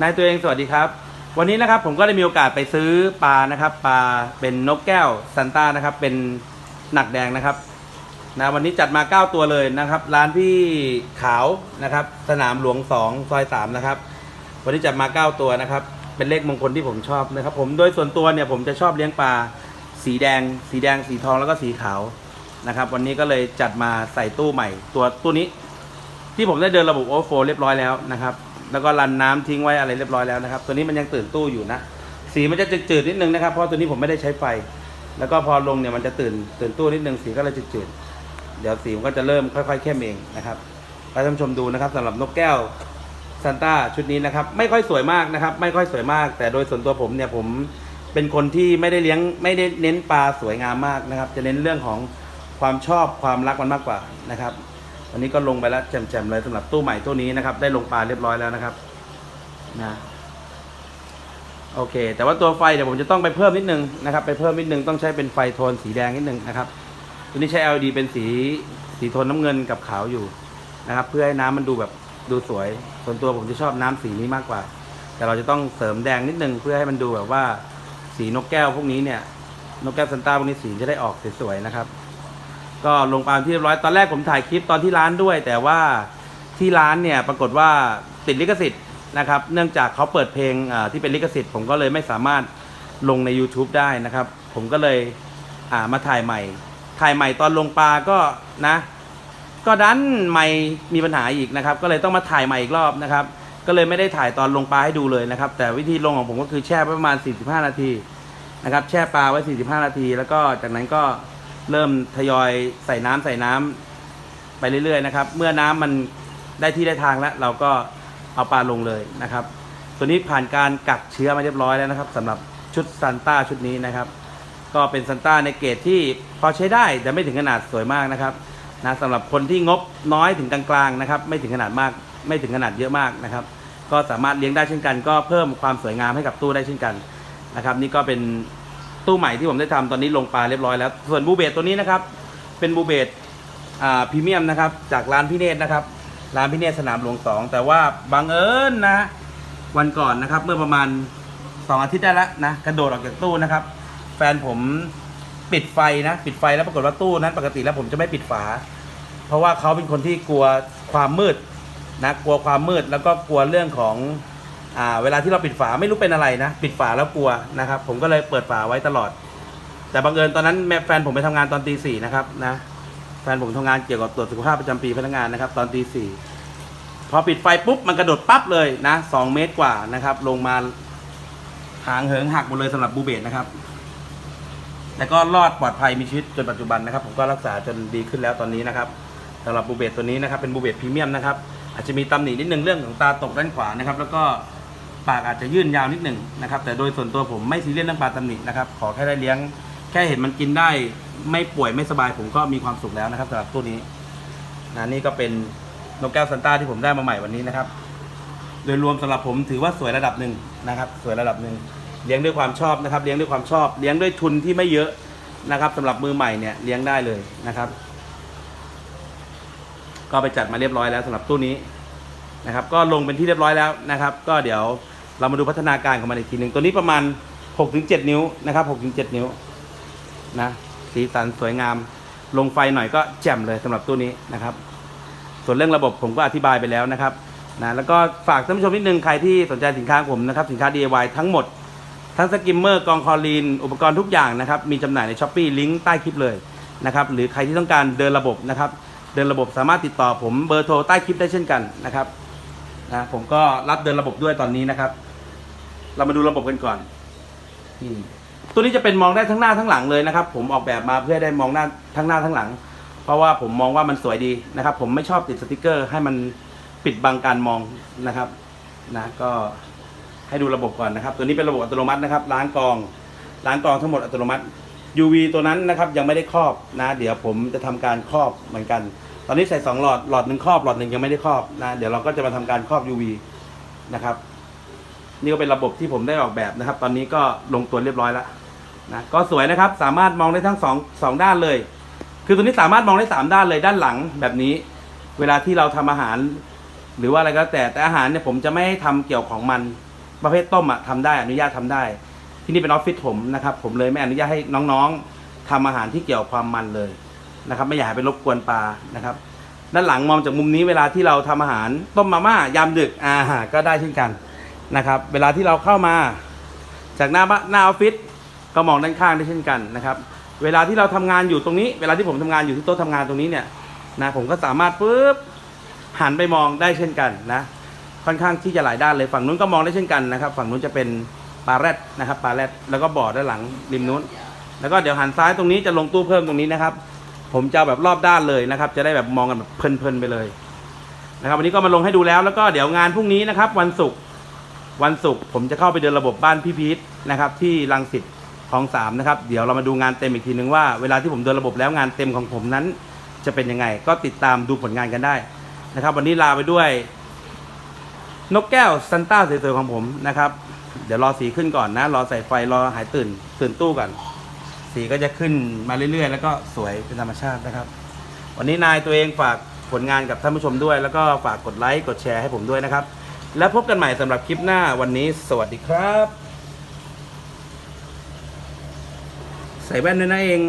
นายตัวเองสวัสดีครับ วันนี้นะครับผมก็ได้มีโอกาสไปซื้อปลานะครับปลาเป็นนกแก้วซันต้านะครับ เป็นหนักแดงนะครับนะวันนี้จัดมา 9 ตัวเลยนะครับ ร้านพี่ขาวนะครับ สนามหลวง 2 ซอย 3 นะครับ วันนี้จัดมา 9 ตัวนะครับ เป็นเลขมงคลที่ผมชอบนะครับ ผมโดยส่วนตัวเนี่ยผมจะชอบเลี้ยงปลาสีแดง สีแดงสีทองแล้วก็สีขาวนะครับ วันนี้ก็เลยจัดมาใส่ตู้ใหม่ ตัวตู้นี้ ที่ผมได้เดินระบบโอเวอร์โฟลเรียบร้อยแล้วนะครับ แล้วก็รันน้ำทิ้งไว้อะไรเรียบร้อยแล้วนะครับ ตัวนี้มันยังตื่นตู้อยู่นะ สีมันจะจืดๆนิดนึงนะครับ เพราะตัวนี้ผมไม่ได้ใช้ไฟ แล้วก็พอลงเนี่ยมันจะตื่นตื่นตู้นิดนึงสีก็เลยจืดๆเดี๋ยวสีมันก็จะเริ่มค่อย ๆ เข้มเองนะครับไปท่านชมดูนะครับสำหรับนกแก้วซันต้าชุดนี้นะครับ ไม่ค่อยสวยมากนะครับ ไม่ค่อยสวยมาก แต่โดยส่วนตัวผมเนี่ยผมเป็นคนที่ไม่ได้เลี้ยงไม่ได้เน้นปลาสวยงามมากนะครับ จะเน้นเรื่องของความชอบความรักมันมากกว่านะครับ วันนี้ก็ลงไปแล้วแจ่มๆเลยสำหรับตู้ใหม่ตู้นี้นะครับ ได้ลงปลาเรียบร้อยแล้วนะครับนะโอเค แต่ว่าตัวไฟเดี๋ยวผมจะต้องไปเพิ่มนิดนึงนะครับไปเพิ่มนิดนึงต้องใช้เป็นไฟโทนสีแดงนิดนึงนะครับตัวนี้ใช้ LED เป็นสีสีโทนน้ำเงินกับขาวอยู่นะครับ เพื่อให้น้ำมันดูแบบดูสวย ส่วนตัวผมจะชอบน้ำสีนี้มากกว่า แต่เราจะต้องเสริมแดงนิดนึงเพื่อให้มันดูแบบว่าสีนกแก้วพวกนี้เนี่ยนกแก้วซันต้าพวกนี้สีจะได้ออกสวยๆนะครับ ก็ลงปลาที่เรียบร้อยตอนแรกผมถ่ายคลิปตอนที่ร้านด้วย แต่ว่าที่ร้านเนี่ยปรากฏว่าติดลิขสิทธิ์นะครับ เนื่องจากเขาเปิดเพลงที่เป็นลิขสิทธิ์ ผมก็เลยไม่สามารถลงใน YouTube ได้นะครับ ผมก็เลยามาถ่ายใหม่ ถ่ายใหม่ตอนลงปลาก็นะ ก็ดันไม่มีปัญหาอีกนะครับ ก็เลยต้องมาถ่ายใหม่อีกรอบนะครับ ก็เลยไม่ได้ถ่ายตอนลงปลาให้ดูเลยนะครับ แต่วิธีลงของผมก็คือแช่ประมาณ 45 นาทีนะครับ แช่ปลาไว้ 45 นาที แล้วก็จากนั้นก็ เริ่มทยอยใส่น้ำใส่น้ำไปเรื่อยๆนะครับ เมื่อน้ำมันได้ที่ได้ทางแล้ว เราก็เอาปลาลงเลยนะครับ ตัวนี้ผ่านการกักเชื้อมาเรียบร้อยแล้วนะครับสำหรับชุดซันต้าชุดนี้นะครับ ก็เป็นซันต้าในเกรดที่พอใช้ได้แต่ไม่ถึงขนาดสวยมากนะครับนะสำหรับคนที่งบน้อยถึงกลางๆนะครับ ไม่ถึงขนาดมาก ไม่ถึงขนาดเยอะมากนะครับ ก็สามารถเลี้ยงได้เช่นกัน ก็เพิ่มความสวยงามให้กับตู้ได้เช่นกันนะครับ นี่ก็เป็น ตู้ใหม่ที่ผมได้ทำตอนนี้ลงปลาเรียบร้อยแล้ว ส่วนบูเบตตัวนี้นะครับ เป็นบูเบตอ่าพรีเมียมนะครับ จากร้านพี่เนตรนะครับ ร้านพี่เนตรสนามหลวงสองแต่ว่าบังเอิญนะ วันก่อนนะครับ เมื่อประมาณสองอาทิตย์ได้แล้วนะกระโดดออกจากตู้นะครับ แฟนผมปิดไฟนะปิดไฟแล้วปรากฏว่าตู้นั้นปกติแล้วผมจะไม่ปิดฝา เพราะว่าเขาเป็นคนที่กลัวความมืดนะกลัวความมืดแล้วก็กลัวเรื่องของ อ่าเวลาที่เราปิดฝาไม่รู้เป็นอะไรนะ ปิดฝาแล้วกลัวนะครับ ผมก็เลยเปิดฝาไว้ตลอด แต่บังเอิญตอนนั้นแม่แฟนผมไปทำงานตอนตีสี่นะครับนะแฟนผมทำงานเกี่ยวกับตรวจสุขภาพประจำปีพนักงานนะครับ ตอนตีสี่พอปิดไฟปุ๊บมันกระโดดปั๊บเลยนะสองเมตรกว่านะครับ ลงมาหางเหิงหักหมดเลยสำหรับบูเบตนะครับแต่ก็รอดปลอดภัยมีชีวิตจนปัจจุบันนะครับ ผมก็รักษาจนดีขึ้นแล้วตอนนี้นะครับสำหรับบูเบตตัวนี้นะครับเป็นบูเบตพรีเมียมนะครับอาจจะมีตำหนินิดนึงเรื่องของตาตกด้านขวานะครับ แล้วก็ ปากอาจจะยื่นยาวนิดหนึ่งนะครับ แต่โดยส่วนตัวผมไม่ซีเรียสเรื่องปลาตำหนินะครับ ขอแค่ได้เลี้ยง แค่เห็นมันกินได้ ไม่ป่วยไม่สบายผมก็มีความสุขแล้วนะครับสำหรับตัวนี้นะนี่ก็เป็นนกแก้วซันต้าที่ผมได้มาใหม่วันนี้นะครับ โดยรวมสำหรับผมถือว่าสวยระดับหนึ่งนะครับ สวยระดับหนึ่งเลี้ยงด้วยความชอบนะครับ เลี้ยงด้วยความชอบ เลี้ยงด้วยทุนที่ไม่เยอะนะครับสำหรับมือใหม่เนี่ยเลี้ยงได้เลยนะครับ ก็ไปจัดมาเรียบร้อยแล้วสำหรับตู้นี้นะครับ ก็ลงเป็นที่เรียบร้อยแล้วนะครับ ก็เดี๋ยว เรามาดูพัฒนาการของมันอีกทีหนึ่งตัวนี้ประมาณ 6-7 นิ้วนะครับ6-7 นิ้วนะสีสันสวยงาม ลงไฟหน่อยก็แจ่มเลยสำหรับตู้นี้นะครับ ส่วนเรื่องระบบผมก็อธิบายไปแล้วนะครับนะแล้วก็ฝากท่านผู้ชมนิดนึงใครที่สนใจสินค้าผมนะครับสินค้า DIY ทั้งหมด ทั้งสกิมเมอร์กองคอลีน อุปกรณ์ทุกอย่างนะครับ มีจำหน่ายในช้อปปี้ลิงก์ใต้คลิปเลยนะครับหรือใครที่ต้องการเดินระบบนะครับ เดินระบบสามารถติดต่อผมเบอร์โทรใต้คลิปได้เช่นกันนะครับ นะผมก็รับเดินระบบด้วยตอนนี้นะครับ เรามาดูระบบกันก่อนอืมตัวนี้จะเป็นมองได้ทั้งหน้าทั้งหลังเลยนะครับ ผมออกแบบมาเพื่อได้มองหน้าทั้งหน้าทั้งหลัง เพราะว่าผมมองว่ามันสวยดีนะครับ ผมไม่ชอบติดสติกเกอร์ ให้มันปิดบังการมองนะครับนะก็ให้ดูระบบก่อนนะครับ ตัวนี้เป็นระบบอัตโนมัตินะครับล้างกรองล้างกรองทั้งหมดอัตโนมัติ UV ตัวนั้นนะครับยังไม่ได้ครอบนะ เดี๋ยวผมจะทำการครอบเหมือนกัน ตอนนี้ใส่สองหลอดหลอดหนึ่งครอบหลอดหนึ่งยังไม่ได้ครอบนะ เดี๋ยวเราก็จะมาทำการครอบ UV นะครับ นี่ก็เป็นระบบที่ผมได้ออกแบบนะครับ ตอนนี้ก็ลงตัวเรียบร้อยแล้วนะก็สวยนะครับ สามารถมองได้ทั้งสองสองด้านเลย คือตัวนี้สามารถมองได้สามด้านเลยด้านหลังแบบนี้ เวลาที่เราทำอาหาร หรือว่าอะไรก็แล้วแต่แต่อาหารเนี่ยผมจะไม่ให้ทำเกี่ยวของมันประเภทต้มอะทำได้อนุญาตทำได้ ที่นี่เป็นออฟฟิศผมนะครับ ผมเลยไม่อนุญาตให้น้องๆทำอาหารที่เกี่ยวกับความมันเลย นะครับ ไม่อยากให้ไปรบกวนปลานะครับ ด้านหลังมองจากมุมนี้เวลาที่เราทำอาหารต้มมาม่ายามดึกอาหาก็ได้เช่นกันนะครับ เวลาที่เราเข้ามา จากหน้าบ้านหน้าออฟฟิศก็มองด้านข้างได้เช่นกันนะครับ เวลาที่เราทำงานอยู่ตรงนี้ เวลาที่ผมทำงานอยู่ที่โต๊ะทำงานตรงนี้เนี่ยนะผมก็สามารถปุ๊บหันไปมองได้เช่นกันนะค่อนข้างที่จะหลายด้านเลยฝั่งนู้นก็มองได้เช่นกันนะครับ ฝั่งนู้นจะเป็นปลาแรดนะครับปลาแรดแล้วก็บ่อด้านหลังริมนู้น แล้วก็เดี๋ยวหันซ้ายตรงนี้จะลงตู้เพิ่มตรงนี้นะครับ ผมจะแบบรอบด้านเลยนะครับ จะได้แบบมองกันแบบเพลินๆไปเลยนะครับ วันนี้ก็มาลงให้ดูแล้วแล้วก็เดี๋ยวงานพรุ่งนี้นะครับ วันศุกร์วันศุกร์ผมจะเข้าไปเดินระบบบ้านพี่พีทนะครับ ที่รังสิตคลองสามนะครับ เดี๋ยวเรามาดูงานเต็มอีกทีนึงว่าเวลาที่ผมเดินระบบแล้วงานเต็มของผมนั้น จะเป็นยังไง ก็ติดตามดูผลงานกันได้นะครับ วันนี้ลาไปด้วย นกแก้วซันต้าสวยๆของผมนะครับ เดี๋ยวรอสีขึ้นก่อนนะ รอใส่ไฟรอหายตื่น ตื่นตู้ก่อน สีก็จะขึ้นมาเรื่อยๆ แล้วก็สวยเป็นธรรมชาตินะครับ วันนี้นายตัวเองฝากผลงานกับท่านผู้ชมด้วย แล้วก็ฝากกดไลค์กดแชร์ให้ผมด้วยนะครับ แล้วพบกันใหม่สำหรับคลิปหน้าวันนี้ สวัสดีครับ ใส่แว่นด้วยนะเอง